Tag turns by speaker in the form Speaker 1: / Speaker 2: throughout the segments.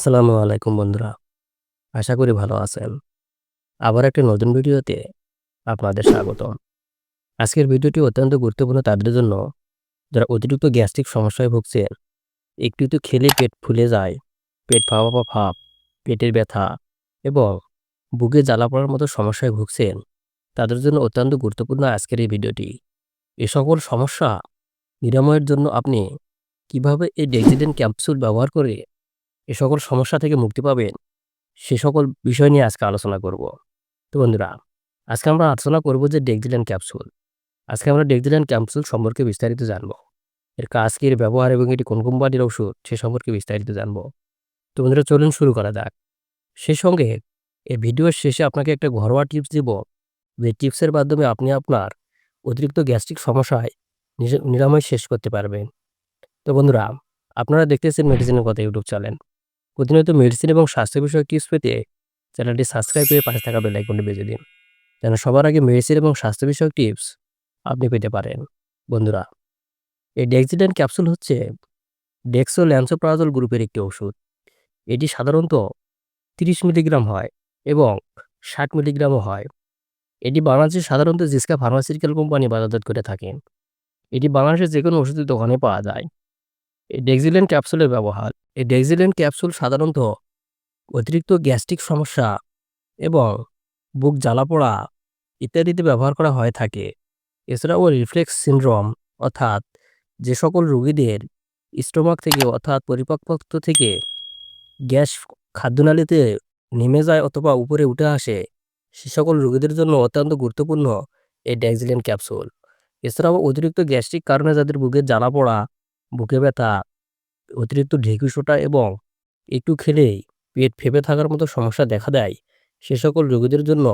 Speaker 1: আসসালামু আলাইকুম বন্ধুরা। আশা করি ভালো আছেন। আবার একটি নতুন ভিডিওতে আপনাদের স্বাগতম। আজকের ভিডিওটি অত্যন্ত গুরুত্বপূর্ণ তাদের জন্য। যারা অতিরিক্ত গ্যাস্ট্রিক সমস্যায় ভুগছেন, একটু একটু খেলে পেট ফুলে যায়, পেট ফাঁপা ফাঁপ পেটের ব্যথা এবং বুকে জ্বালা পড়ার মতো সমস্যায় ভুগছেন, তাদের জন্য অত্যন্ত গুরুত্বপূর্ণ আজকের এই ভিডিওটি। এ সকল সমস্যা নিরাময়ের জন্য আপনি কীভাবে এই ডেক্সিডেন্ট ক্যাপসুল ব্যবহার করে এ সকল সমস্যা থেকে মুক্তি পাবেন। সে সকল বিষয় নিয়ে আজকে আলোচনা করব। তো বন্ধুরা, আজকে আমরা আলোচনা করব যে ডেক্সিলেন ক্যাপসুল আজকে আমরা ডেক্সিলেন ক্যাপসুল সম্পর্কে বিস্তারিত জানব। এর কাজ কি, এর ব্যবহার এবং এটি কোন কোম্পানির ওষুধ, সে সম্পর্কে বিস্তারিত জানব। তো বন্ধুরা, চলুন শুরু করা যাক। সে সঙ্গে এই ভিডিওর শেষে আপনাকে একটা ঘরোয়া টিপস দিব। যে টিপসের মাধ্যমে আপনি আপনার অতিরিক্ত গ্যাস্ট্রিক সমস্যায় নিরাময় শেষ করতে পারবেন। তো বন্ধুরা, আপনারা দেখতেছেন মেডিসিনের কথা ইউটিউব চ্যানেল প্রতিনিয়ত মেডিসিন এবং স্বাস্থ্য বিষয়ক টিপস পেতে চ্যানেলটি সাবস্ক্রাইব করে পাশে থাকা বেল আইকনটি বেজে দিন, যেন সবার আগে মেডিসিন এবং স্বাস্থ্য বিষয়ক টিপস আপনি পেতে পারেন। বন্ধুরা, এই ডেক্সিডেন্ট ক্যাপসুল হচ্ছে ডেক্সো ল্যান্সোপ্রাজল গ্রুপের একটি ওষুধ। এটি সাধারণত তিরিশ মিলিগ্রাম হয় এবং ষাট মিলিগ্রামও হয়। এটি বাংলাদেশে সাধারণত জিসকা ফার্মাসিউটিক্যাল কোম্পানি বাজারজাত করে থাকেন। এটি বাংলাদেশের যে কোনো ওষুধের দোকানে পাওয়া যায়। এই ডেক্সিলেন ক্যাপসুলের ব্যবহার এই ডেক্সিলেন ক্যাপসুল সাধারণত অতিরিক্ত গ্যাস্ট্রিক সমস্যা এবং বুক জ্বালাপোড়া ইত্যাদিতে ব্যবহার করা হয়ে থাকে। এছাড়াও রিফ্লেক্স সিনড্রোম, অর্থাৎ যে সকল রোগীদের স্টোমাক থেকে, অর্থাৎ পরিপাকপত্র থেকে গ্যাস খাদ্যনালীতে নেমে যায় অথবা উপরে উঠে আসে, সে সকল রোগীদের জন্য অত্যন্ত গুরুত্বপূর্ণ এই ড্যাক্সিলেন ক্যাপসুল। এছাড়াও অতিরিক্ত গ্যাস্ট্রিক কারণে যাদের বুকের জ্বালা পড়া, বুকে ব্যথা অতিরিক্ত ঢেকুসোটা এবং একটু খেলেই পেট ফেপে থাকার মতো সমস্যা দেখা দেয়। সে সকল রোগীদের জন্য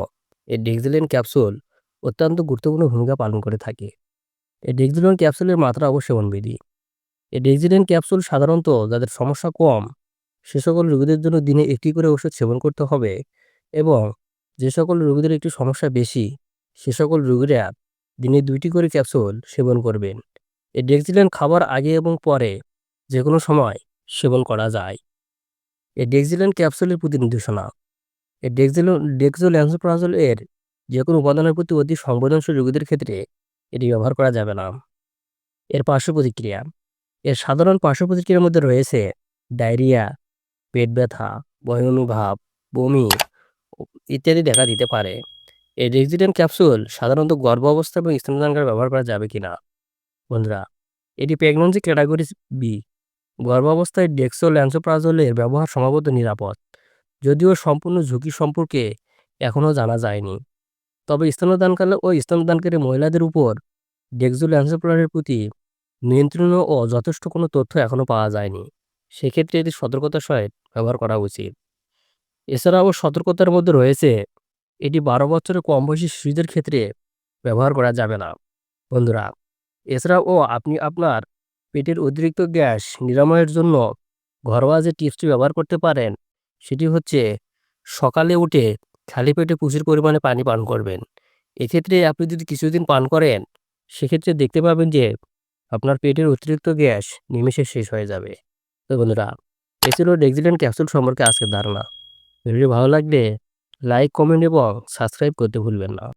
Speaker 1: এই ডেক্সিলেন ক্যাপসুল অত্যন্ত গুরুত্বপূর্ণ ভূমিকা পালন করে থাকে। এই ডেক্সিলেন ক্যাপসুলের মাত্রা ও সেবনবিধি এই ডেক্সিলেন ক্যাপসুল সাধারণত যাদের সমস্যা কম, সে সকল রোগীদের জন্য দিনে একটি করে ওষুধ সেবন করতে হবে এবং যে সকল রোগীদের একটু সমস্যা বেশি, সে সকল রোগীরা দিনে দুইটি করে ক্যাপসুল সেবন করবেন। এই ডেক্সিলেন খাবার আগে এবং পরে যে কোনো সময় সেবন করা যায়। এই ডেক্সিলেন ক্যাপসুলের প্রতি নির্দেশনা। এই ডেক্সিলো ডেক্সোল্যান্সোপ্রাজল এর যে কোনো উপাদানের প্রতি অতি সংবেদনশীল রোগীদের ক্ষেত্রে এটি ব্যবহার করা যাবে না। এর পার্শ্ব প্রতিক্রিয়া। এর সাধারণ পার্শ্ব প্রতিক্রিয়ার মধ্যে রয়েছে ডায়রিয়া, পেট ব্যথা ভয় অনুভাব বমি ইত্যাদি দেখা দিতে পারে। এই ডেক্সিডেন্ট ক্যাপসুল সাধারণত গর্ভ অবস্থা এবং স্তনদানকালে ব্যবহার করা যাবে কিনা? বন্ধুরা, এটি প্রেগন্যান্সি ক্যাটাগরি বি। গর্ভাবস্থায় ডেক্সো ল্যান্সোপ্রাজলের ব্যবহার সম্ভবত নিরাপদ, যদিও সম্পূর্ণ ঝুঁকি সম্পর্কে এখনও জানা যায়নি। তবে স্তনদানকালে ও স্তনদানকারী মহিলাদের উপর ডেক্সো ল্যান্সোপ্রাজলের প্রতি নিয়ন্ত্রণ ও যথেষ্ট কোনো তথ্য এখনও পাওয়া যায়নি। সেক্ষেত্রে এটি সতর্কতার সহিত ব্যবহার করা উচিত। এছাড়াও সতর্কতার মধ্যে রয়েছে, এটি বারো বছরের কম বয়সী শিশুদের ক্ষেত্রে ব্যবহার করা যাবে না। বন্ধুরা, এছাড়াও আপনি আপনার পেটের অতিরিক্ত গ্যাস নিরাময়ের জন্য ঘরোয়া যে টিপসটি ব্যবহার করতে পারেন, সেটি হচ্ছে সকালে উঠে খালি পেটে প্রচুর পরিমাণে পানি পান করবেন। এক্ষেত্রে আপনি যদি কিছুদিন পান করেন, সেক্ষেত্রে দেখতে পাবেন যে আপনার পেটের অতিরিক্ত গ্যাস নিমেষে শেষ হয়ে যাবে। তো বন্ধুরা, এ ছিল ডেক্সিলেন্ট ক্যাপসুল সম্পর্কে আজকের ধারণা। ভিডিও ভালো লাগলে লাইক, কমেন্ট এবং সাবস্ক্রাইব করতে ভুলবেন না।